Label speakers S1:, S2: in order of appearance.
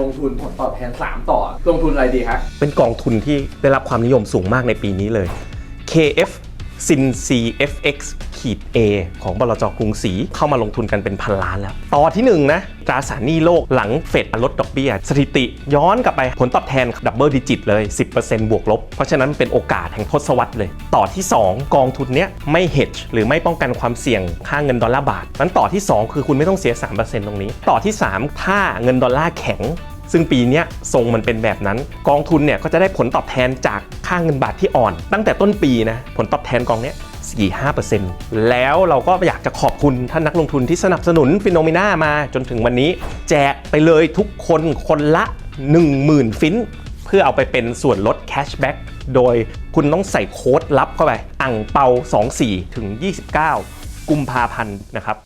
S1: ลงทุนผลตอบแทน 3 ต่อ ลงทุนอะไรดีครับ
S2: เป็นกองทุนที่ได้รับความนิยมสูงมากในปีนี้เลย KF Sin CFX ขีด A ของบลจกรุงศรีเข้ามาลงทุนกันเป็นพันล้านแล้ว ต่อที่1นนะตราสารหนี้โลกหลังเฟดลดดอกเบี้ย สถิติย้อนกลับไปผลตอบแทนดับเบิลดิจิตเลย 10%บวกลบ เพราะฉะนั้นเป็นโอกาสแห่งทศวรรษเลย ต่อที่ 2 กองทุนเนี้ยไม่ hedge หรือไม่ป้องกันความเสี่ยงค่าเงินดอลลาร์บาทนั้นต่อที่ 2 คือคุณไม่ต้องเสีย 3%ตรงนี้ ต่อที่ 3 ถ้าเงินดอลลาร์แข็งซึ่งปีเนี้ยทรงมันเป็นแบบนั้น กองทุนเนี่ยก็จะได้ผลตอบแทนจากค่าเงินบาทที่อ่อน ตั้งแต่ต้นปีนะผลตอบแทนกองเนี้ย 4-5%แล้วเราก็อยากจะขอบคุณท่านนักลงทุนที่สนับสนุนฟิโนเมนามาจนถึงวันนี้ แจกไปเลยทุกคนคนละ 10,000 ฟินเพื่อเอาไปเป็นส่วนลดแคชแบ็กโดยคุณต้องใส่โค้ดลับเข้าไป อ่งเปา 24 ถึง 29 กุมภาพันธ์นะครับ